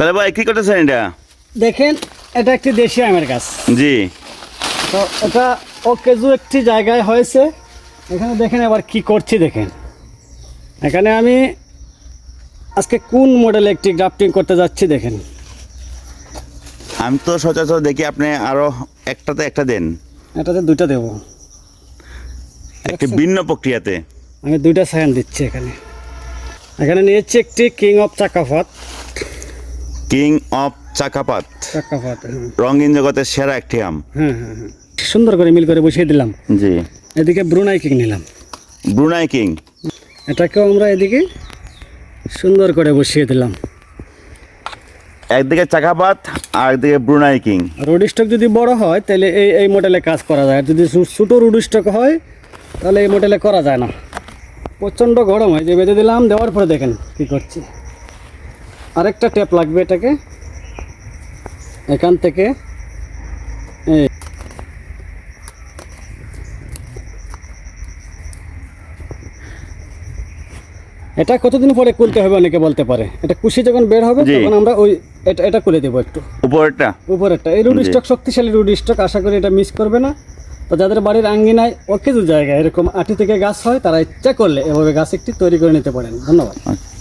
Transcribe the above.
সালে ভাই কি করতেছেন এটা? দেখেন এটা একটি দেশি আমের গাছ। জি। তো এটা অকেজু একটি জায়গায় হয়েছে। এখানে দেখেন এবার কি করছি দেখেন। এখানে আমি আজকে কোন মডেলে একটি গ্রাফটিং করতে যাচ্ছি দেখেন। আমি তো সচরাচর দেখি আপনি আরও একটাতে একটা দেন। এটাতে দুইটা দেবো। একটি ভিন্ন প্রক্রিয়াতে। আমি দুইটা সায়ান দিচ্ছি এখানে। এখানে নিয়েছি একটি কিং অফ চাকাফাত। কিং অফ চাকাপাত। চাকাফাত হ্যাঁ। রঙিন জগতের সেরা একটি আম। হ্যাঁ হ্যাঁ সুন্দর করে মিল করে বসিয়ে দিলাম। জি। এদিকে ব্রুনাই কিং নিলাম। Brunei king. এটাকেও আমরা এদিকে সুন্দর করে বসিয়ে দিলাম। একদিকে চাকাপাত আর একদিকে ব্রুনাই কিং। রোড স্টক যদি বড় হয় তাহলে এই এই মডেলে কাজ করা যায়। আর যদি ছোটো রোড স্টক হয় তাহলে এই মডেলে করা যায় না। প্রচণ্ড গরম হয়। যে বেঁধে দিলাম দেওয়ার পরে দেখেন কী করছি। আরেকটা ট্যাপ লাগবে এটাকে। এখান থেকে। এটা কতদিন পরে খুলতে হবে অনেকে বলতে পারে। এটা কুশি যখন বের হবে তখন আমরা ওই এটা এটা খুলে দেবো একটু। উপরেরটা? উপরেরটা। এই রুড স্টক শক্তিশালী রুড স্টক আশা করি এটা মিস করবে না। তো যাদের বাড়ির আঙ্গিনায় অকেজু জায়গায় এরকম আটি থেকে গাছ হয় তারা ইচ্ছা করলে এভাবে গাছ একটি তৈরি করে নিতে পারেন। ধন্যবাদ। আচ্ছা।